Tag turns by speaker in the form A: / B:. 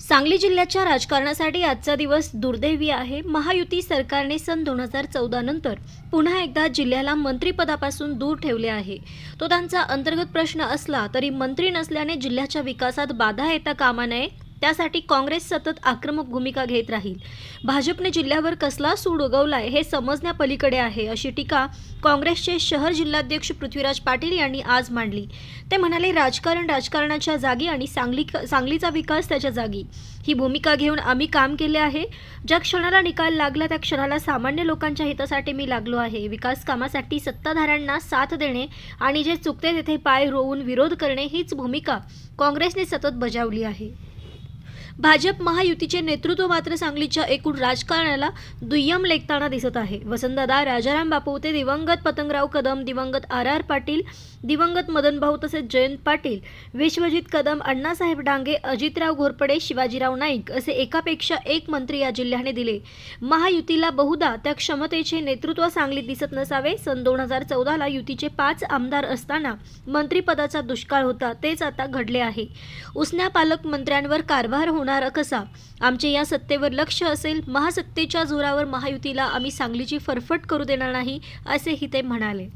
A: सांगली जिल्ह्याच्या राजकारणासाठी आजचा दिवस दुर्दैवी आहे. महायुती सरकारने सन दोन हजार चौदा नंतर पुन्हा एकदा जिल्ह्याला मंत्रिपदापासून दूर ठेवले आहे. तो त्यांचा अंतर्गत प्रश्न असला तरी मंत्री नसल्याने जिल्ह्याच्या विकासात बाधा येता कामा नये. त्यासाठी काँग्रेस सतत आक्रमक भूमिका घेत राहील. भाजपने जिल्ह्यावर कसला सूड उगवलाय हे समजण्यापलीकडे आहे अशी टीका काँग्रेसचे शहर जिल्हाध्यक्ष पृथ्वीराज पाटील यांनी आज मांडली. ते म्हणाले राजकारण राजकारणाच्या जागी आणि सांगली सांगलीचा विकास त्याच्या जागी. ही भूमिका घेऊन आम्ही काम केले आहे. ज्या क्षणाला निकाल लागला त्या क्षणाला सामान्य लोकांच्या हितासाठी मी लागलो आहे. विकास कामासाठी सत्ताधाऱ्यांना साथ देणे आणि जे चुकते तेथे पाय रोवून विरोध करणे हीच भूमिका काँग्रेसने सतत बजावली आहे. भाजप महायुतीचे नेतृत्व मात्र सांगलीच्या एकूण राजकारणाला दुय्यम लेखताना दिसत आहे. वसंतदादा राजाराम बापवते दिवंगत पतंगराव कदम दिवंगत आर आर पाटील दिवंगत मदनभाऊ तसेच जयंत पाटील विश्वजित कदम अण्णासाहेब डांगे अजितराव घोरपडे शिवाजीराव नाईक असे एकापेक्षा एक मंत्री या जिल्ह्याने दिले. महायुतीला बहुधा त्या क्षमतेचे नेतृत्व सांगलीत दिसत नसावे. सन दोन हजार चौदाला युतीचे पाच आमदार असताना मंत्रिपदाचा दुष्काळ होता. तेच आता घडले आहे. उसन्या पालकमंत्र्यांवर कारभार होणार होणार कसा? आमचे या सत्तेवर लक्ष असेल महासत्तेच्या जोरावर महायुतीला आम्ही सांगलीची फरफट करू देणार नाही असेही ते म्हणाले.